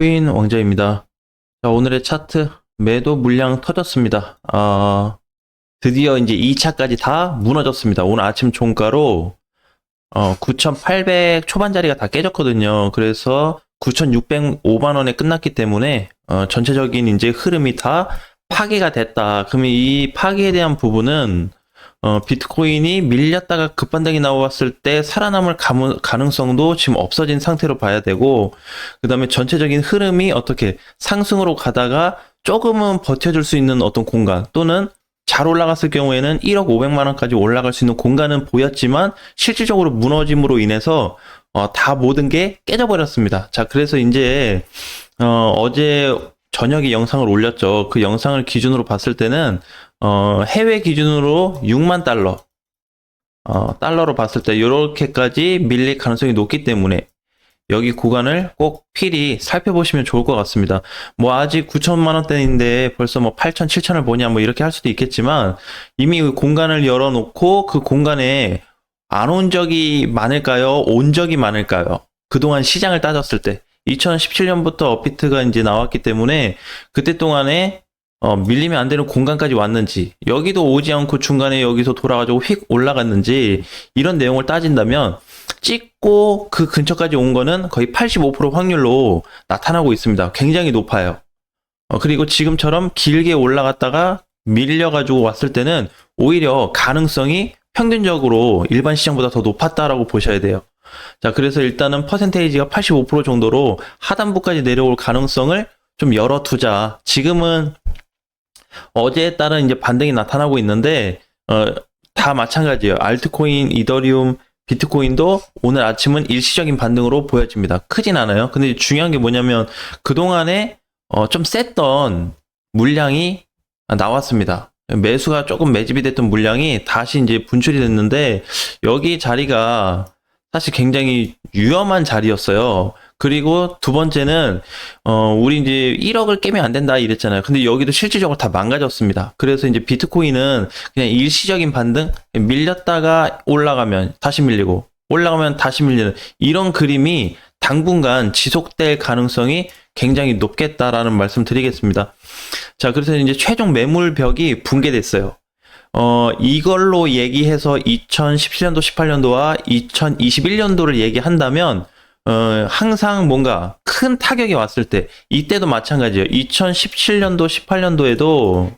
코인 왕자입니다. 자, 오늘의 차트 매도 물량 터졌습니다. 아, 드디어 이제 2차까지 다 무너졌습니다. 오늘 아침 종가로 어, 9,800 초반자리가 다 깨졌거든요. 그래서 9,605만 원에 끝났기 때문에 어, 전체적인 이제 흐름이 다 파괴가 됐다. 그러면 이 파괴에 대한 부분은 어, 비트코인이 밀렸다가 급반등이 나왔을 때 살아남을 가무- 가능성도 지금 없어진 상태로 봐야 되고, 그 다음에 전체적인 흐름이 어떻게 상승으로 가다가 조금은 버텨줄 수 있는 어떤 공간, 또는 잘 올라갔을 경우에는 1억 500만 원까지 올라갈 수 있는 공간은 보였지만, 실질적으로 무너짐으로 인해서, 어, 다 모든 게 깨져버렸습니다. 자, 그래서 이제, 어, 어제 저녁에 영상을 올렸죠. 그 영상을 기준으로 봤을 때는, 어, 해외 기준으로 6만 달러, 어, 달러로 봤을 때 이렇게까지 밀릴 가능성이 높기 때문에 여기 구간을 꼭 필히 살펴보시면 좋을 것 같습니다. 뭐 아직 9천만 원대인데 벌써 뭐 8천, 7천을 보냐 뭐 이렇게 할 수도 있겠지만 이미 그 공간을 열어놓고 그 공간에 안 온 적이 많을까요? 온 적이 많을까요? 그동안 시장을 따졌을 때 2017년부터 업비트가 이제 나왔기 때문에 그때 동안에 어, 밀리면 안 되는 공간까지 왔는지, 여기도 오지 않고 중간에 여기서 돌아가지고 휙 올라갔는지, 이런 내용을 따진다면, 찍고 그 근처까지 온 거는 거의 85% 확률로 나타나고 있습니다. 굉장히 높아요. 어, 그리고 지금처럼 길게 올라갔다가 밀려가지고 왔을 때는 오히려 가능성이 평균적으로 일반 시장보다 더 높았다라고 보셔야 돼요. 자, 그래서 일단은 퍼센테이지가 85% 정도로 하단부까지 내려올 가능성을 좀 열어 두자. 지금은 어제에 따른 이제 반등이 나타나고 있는데 어, 다 마찬가지예요. 알트코인, 이더리움, 비트코인도 오늘 아침은 일시적인 반등으로 보여집니다. 크진 않아요. 근데 중요한 게 뭐냐면 그동안에 어, 좀 셌던 물량이 나왔습니다. 매수가 조금 매집이 됐던 물량이 다시 이제 분출이 됐는데 여기 자리가 사실 굉장히 위험한 자리였어요. 그리고 두 번째는 어 우리 이제 1억을 깨면 안 된다 이랬잖아요. 근데 여기도 실질적으로 다 망가졌습니다. 그래서 이제 비트코인은 그냥 일시적인 반등 밀렸다가 올라가면 다시 밀리고 올라가면 다시 밀리는 이런 그림이 당분간 지속될 가능성이 굉장히 높겠다라는 말씀 드리겠습니다. 자, 그래서 이제 최종 매물 벽이 붕괴됐어요. 어, 이걸로 얘기해서 2017년도, 18년도와 2021년도를 얘기한다면 어, 항상 뭔가 큰 타격이 왔을 때, 이때도 마찬가지예요. 2017년도, 18년도에도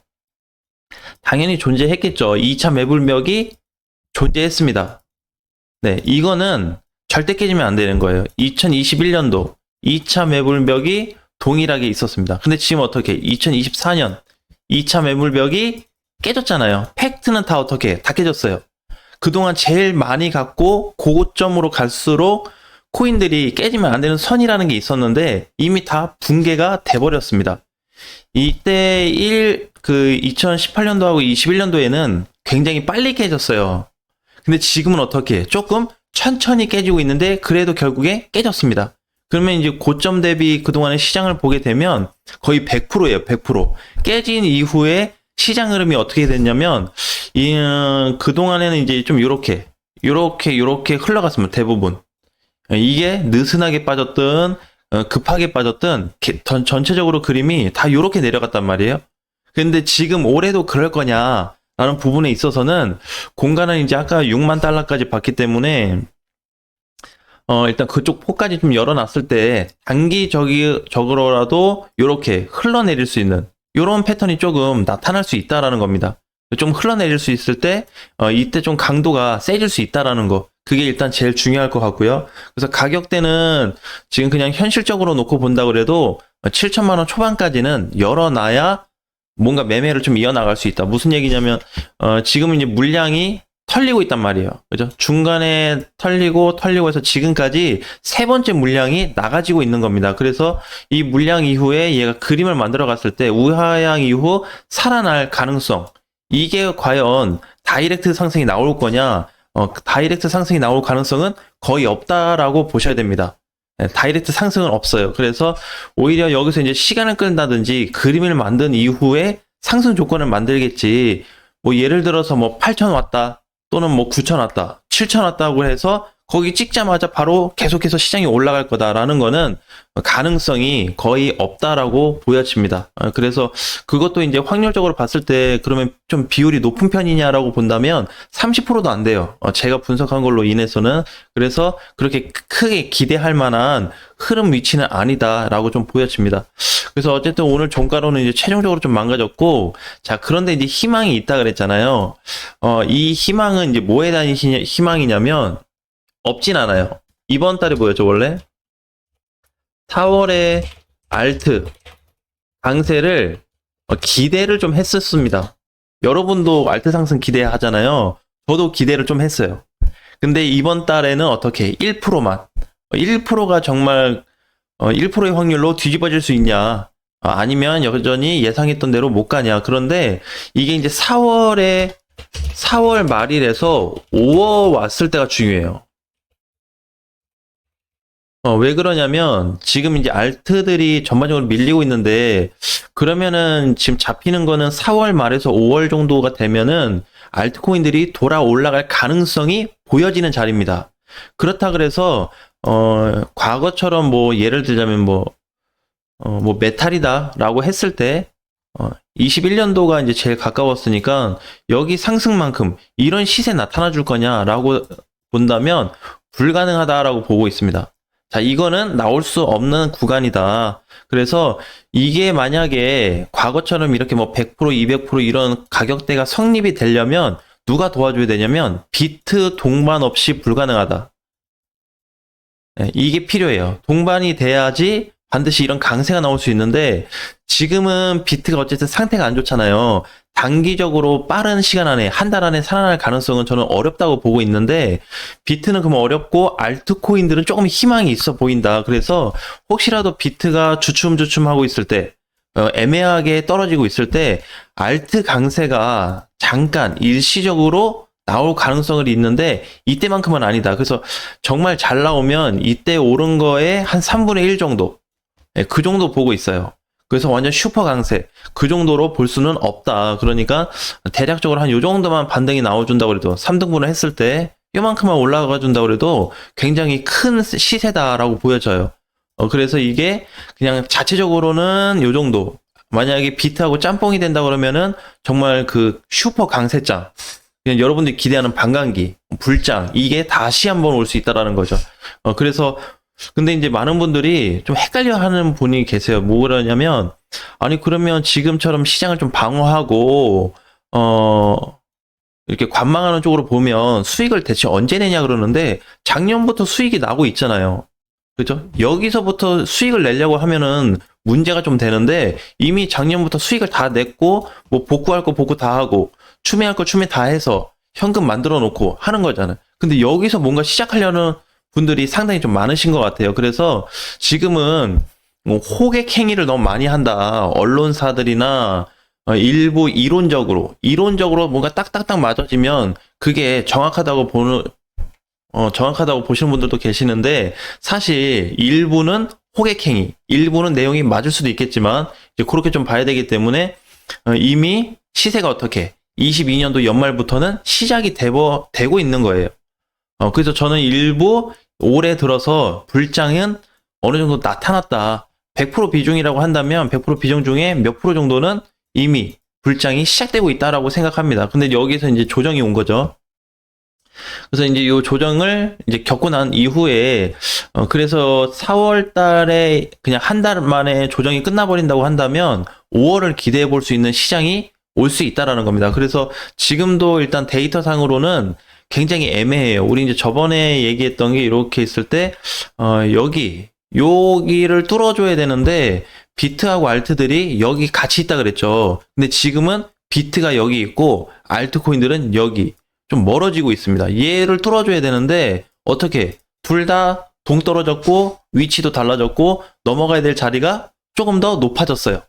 당연히 존재했겠죠. 2차 매불벽이 존재했습니다. 네, 이거는 절대 깨지면 안 되는 거예요. 2021년도 2차 매불벽이 동일하게 있었습니다. 근데 지금 어떻게? 2024년 2차 매물벽이 깨졌잖아요. 팩트는 다 어떻게? 다 깨졌어요. 그동안 제일 많이 갖고 고점으로 갈수록 코인들이 깨지면 안 되는 선이라는 게 있었는데 이미 다 붕괴가 돼버렸습니다. 이때 1, 그 2018년도하고 21년도에는 굉장히 빨리 깨졌어요. 근데 지금은 어떻게? 조금 천천히 깨지고 있는데 그래도 결국에 깨졌습니다. 그러면 이제 고점 대비 그동안의 시장을 보게 되면 거의 100%예요, 100%. 깨진 이후에 시장 흐름이 어떻게 됐냐면, 이, 어, 그동안에는 이제 좀 요렇게, 요렇게, 요렇게 흘러갔습니다, 대부분. 이게 느슨하게 빠졌든, 어, 급하게 빠졌든, 전체적으로 그림이 다 요렇게 내려갔단 말이에요. 근데 지금 올해도 그럴 거냐, 라는 부분에 있어서는, 공간은 이제 아까 6만 달러까지 봤기 때문에, 어, 일단 그쪽 포까지 좀 열어놨을 때, 단기적으로라도 요렇게 흘러내릴 수 있는, 요런 패턴이 조금 나타날 수 있다라는 겁니다. 좀 흘러내릴 수 있을 때, 어, 이때 좀 강도가 세질 수 있다라는 거. 그게 일단 제일 중요할 것 같고요. 그래서 가격대는 지금 그냥 현실적으로 놓고 본다 그래도 7천만 원 초반까지는 열어놔야 뭔가 매매를 좀 이어나갈 수 있다. 무슨 얘기냐면, 어, 지금 이제 물량이 털리고 있단 말이에요. 그죠? 중간에 털리고 털리고 해서 지금까지 세 번째 물량이 나가지고 있는 겁니다. 그래서 이 물량 이후에 얘가 그림을 만들어 갔을 때 우하향 이후 살아날 가능성. 이게 과연 다이렉트 상승이 나올 거냐? 어, 다이렉트 상승이 나올 가능성은 거의 없다라고 보셔야 됩니다. 네, 다이렉트 상승은 없어요. 그래서 오히려 여기서 이제 시간을 끈다든지 그림을 만든 이후에 상승 조건을 만들겠지. 뭐 예를 들어서 뭐 8천 왔다 또는 뭐 9천 왔다, 7천 왔다고 해서 거기 찍자마자 바로 계속해서 시장이 올라갈 거다라는 거는 가능성이 거의 없다라고 보여집니다. 어, 그래서 그것도 이제 확률적으로 봤을 때 그러면 좀 비율이 높은 편이냐라고 본다면 30%도 안 돼요. 어, 제가 분석한 걸로 인해서는 그래서 그렇게 크- 크게 기대할 만한 흐름 위치는 아니다라고 좀 보여집니다. 그래서 어쨌든 오늘 종가로는 이제 최종적으로 좀 망가졌고 자 그런데 이제 희망이 있다 그랬잖아요. 어, 이 희망은 이제 뭐에 대한 희- 희망이냐면 없진 않아요. 이번 달에 뭐였죠 원래? 4월에 알트 강세를 어, 기대를 좀 했었습니다. 여러분도 알트 상승 기대하잖아요. 저도 기대를 좀 했어요. 근데 이번 달에는 어떻게 1%만 1%가 정말 어, 1%의 확률로 뒤집어질 수 있냐? 아, 아니면 여전히 예상했던 대로 못 가냐? 그런데 이게 이제 4월에 4월 말일에서 5월 왔을 때가 중요해요. 어, 왜 그러냐면 지금 이제 알트들이 전반적으로 밀리고 있는데 그러면은 지금 잡히는 거는 4월 말에서 5월 정도가 되면은 알트코인들이 돌아 올라갈 가능성이 보여지는 자리입니다. 그렇다 그래서 어, 과거처럼 뭐 예를 들자면 뭐 어, 뭐 메탈이다라고 했을 때 어, 21년도가 이제 제일 가까웠으니까 여기 상승만큼 이런 시세 나타나 줄 거냐라고 본다면 불가능하다라고 보고 있습니다. 자, 이거는 나올 수 없는 구간이다. 그래서 이게 만약에 과거처럼 이렇게 뭐 100%, 200% 이런 가격대가 성립이 되려면 누가 도와줘야 되냐면 비트 동반 없이 불가능하다. 네, 이게 필요해요. 동반이 돼야지 반드시 이런 강세가 나올 수 있는데 지금은 비트가 어쨌든 상태가 안 좋잖아요. 단기적으로 빠른 시간 안에 한 달 안에 살아날 가능성은 저는 어렵다고 보고 있는데 비트는 그럼 어렵고 알트코인들은 조금 희망이 있어 보인다. 그래서 혹시라도 비트가 주춤주춤하고 있을 때 어, 애매하게 떨어지고 있을 때 알트 강세가 잠깐 일시적으로 나올 가능성이 있는데 이때만큼은 아니다. 그래서 정말 잘 나오면 이때 오른 거에 한 3분의 1 정도 예, 그 정도 보고 있어요. 그래서 완전 슈퍼 강세 그 정도로 볼 수는 없다. 그러니까 대략적으로 한 요 정도만 반등이 나와준다고 그래도 3등분을 했을 때 요만큼만 올라가 준다고 그래도 굉장히 큰 시세다라고 보여져요. 어, 그래서 이게 그냥 자체적으로는 요 정도. 만약에 비트하고 짬뽕이 된다 그러면은 정말 그 슈퍼 강세장. 그냥 여러분들이 기대하는 반감기, 불장, 이게 다시 한번 올 수 있다라는 거죠. 어, 그래서 근데 이제 많은 분들이 좀 헷갈려 하는 분이 계세요. 뭐 그러냐면, 아니, 그러면 지금처럼 시장을 좀 방어하고, 어, 이렇게 관망하는 쪽으로 보면 수익을 대체 언제 내냐 그러는데, 작년부터 수익이 나고 있잖아요. 그죠? 여기서부터 수익을 내려고 하면은 문제가 좀 되는데, 이미 작년부터 수익을 다 냈고, 뭐 복구할 거 복구 다 하고, 추매할 거 추매 다 해서 현금 만들어 놓고 하는 거잖아요. 근데 여기서 뭔가 시작하려는 분들이 상당히 좀 많으신 것 같아요. 그래서 지금은 뭐 호객 행위를 너무 많이 한다. 언론사들이나 어, 일부 이론적으로 이론적으로 뭔가 딱딱딱 맞아지면 그게 정확하다고 보는 어, 정확하다고 보시는 분들도 계시는데 사실 일부는 호객 행위, 일부는 내용이 맞을 수도 있겠지만 이제 그렇게 좀 봐야 되기 때문에 어, 이미 시세가 어떻게 22년도 연말부터는 시작이 되고, 되고 있는 거예요. 어, 그래서 저는 일부 올해 들어서 불장은 어느 정도 나타났다. 100% 비중이라고 한다면 100% 비중 중에 몇 프로 정도는 이미 불장이 시작되고 있다라고 생각합니다. 근데 여기서 이제 조정이 온 거죠. 그래서 이제 이 조정을 이제 겪고 난 이후에 어, 그래서 4월 달에 그냥 한 달 만에 조정이 끝나버린다고 한다면 5월을 기대해 볼 수 있는 시장이 올 수 있다라는 겁니다. 그래서 지금도 일단 데이터 상으로는 굉장히 애매해요. 우리 이제 저번에 얘기했던 게 이렇게 있을 때, 어, 여기, 여기를 뚫어줘야 되는데, 비트하고 알트들이 여기 같이 있다 그랬죠. 근데 지금은 비트가 여기 있고, 알트코인들은 여기. 좀 멀어지고 있습니다. 얘를 뚫어줘야 되는데, 어떻게? 둘 다 동떨어졌고, 위치도 달라졌고, 넘어가야 될 자리가 조금 더 높아졌어요.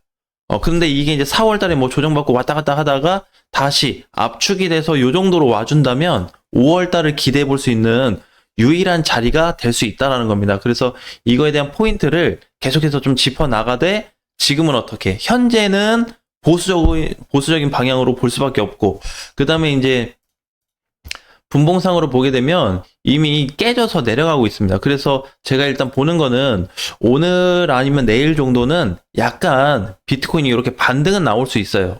어, 근데 이게 이제 4월 달에 뭐 조정받고 왔다 갔다 하다가 다시 압축이 돼서 요 정도로 와준다면 5월 달을 기대해 볼 수 있는 유일한 자리가 될 수 있다라는 겁니다. 그래서 이거에 대한 포인트를 계속해서 좀 짚어 나가되 지금은 어떻게? 현재는 보수적인, 보수적인 방향으로 볼 수밖에 없고, 그 다음에 이제 분봉상으로 보게 되면 이미 깨져서 내려가고 있습니다. 그래서 제가 일단 보는 거는 오늘 아니면 내일 정도는 약간 비트코인이 이렇게 반등은 나올 수 있어요.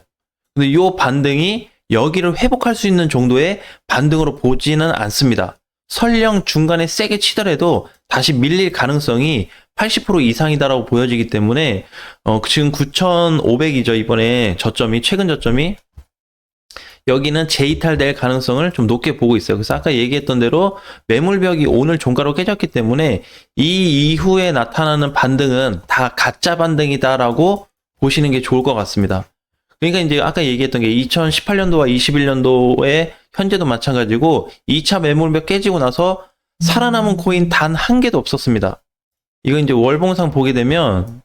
근데 이 반등이 여기를 회복할 수 있는 정도의 반등으로 보지는 않습니다. 설령 중간에 세게 치더라도 다시 밀릴 가능성이 80% 이상이다라고 보여지기 때문에 어, 지금 9,500이죠 이번에 저점이 최근 저점이 여기는 재이탈될 가능성을 좀 높게 보고 있어요. 그래서 아까 얘기했던 대로 매물벽이 오늘 종가로 깨졌기 때문에 이 이후에 나타나는 반등은 다 가짜 반등이다라고 보시는 게 좋을 것 같습니다. 그러니까 이제 아까 얘기했던 게 2018년도와 21년도에 현재도 마찬가지고 2차 매물벽 깨지고 나서 살아남은 코인 단 한 개도 없었습니다. 이거 이제 월봉상 보게 되면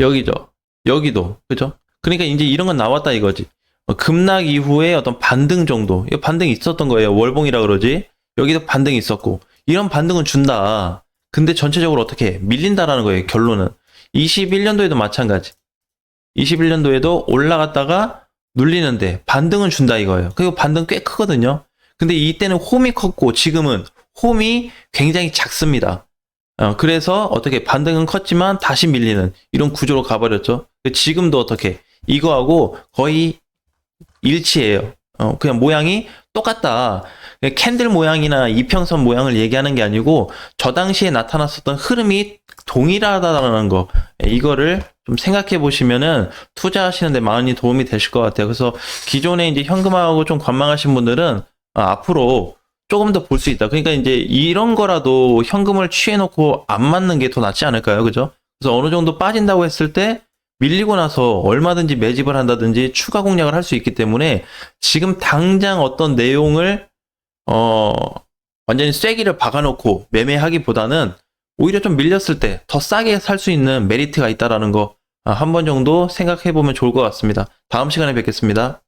여기죠. 여기도 그죠? 그러니까 이제 이런 건 나왔다 이거지. 어, 급락 이후에 어떤 반등 정도, 이 반등이 있었던 거예요. 월봉이라 그러지. 여기도 반등이 있었고 이런 반등은 준다. 근데 전체적으로 어떻게 해? 밀린다라는 거예요. 결론은 21년도에도 마찬가지. 21년도에도 올라갔다가 눌리는데 반등은 준다 이거예요. 그리고 반등 꽤 크거든요. 근데 이때는 홈이 컸고 지금은 홈이 굉장히 작습니다. 어, 그래서 어떻게 반등은 컸지만 다시 밀리는 이런 구조로 가버렸죠. 지금도 어떻게 이거하고 거의 일치해요. 어, 그냥 모양이 똑같다. 캔들 모양이나 이평선 모양을 얘기하는 게 아니고 저 당시에 나타났었던 흐름이 동일하다라는 거 이거를 좀 생각해 보시면은 투자하시는데 많이 도움이 되실 것 같아요. 그래서 기존에 이제 현금하고 좀 관망하신 분들은 아, 앞으로 조금 더 볼 수 있다. 그러니까 이제 이런 거라도 현금을 취해놓고 안 맞는 게 더 낫지 않을까요? 그죠? 그래서 어느 정도 빠진다고 했을 때 밀리고 나서 얼마든지 매집을 한다든지 추가 공략을 할 수 있기 때문에 지금 당장 어떤 내용을 어 완전히 쐐기를 박아놓고 매매하기보다는 오히려 좀 밀렸을 때 더 싸게 살 수 있는 메리트가 있다라는 거 한 번 정도 생각해 보면 좋을 것 같습니다. 다음 시간에 뵙겠습니다.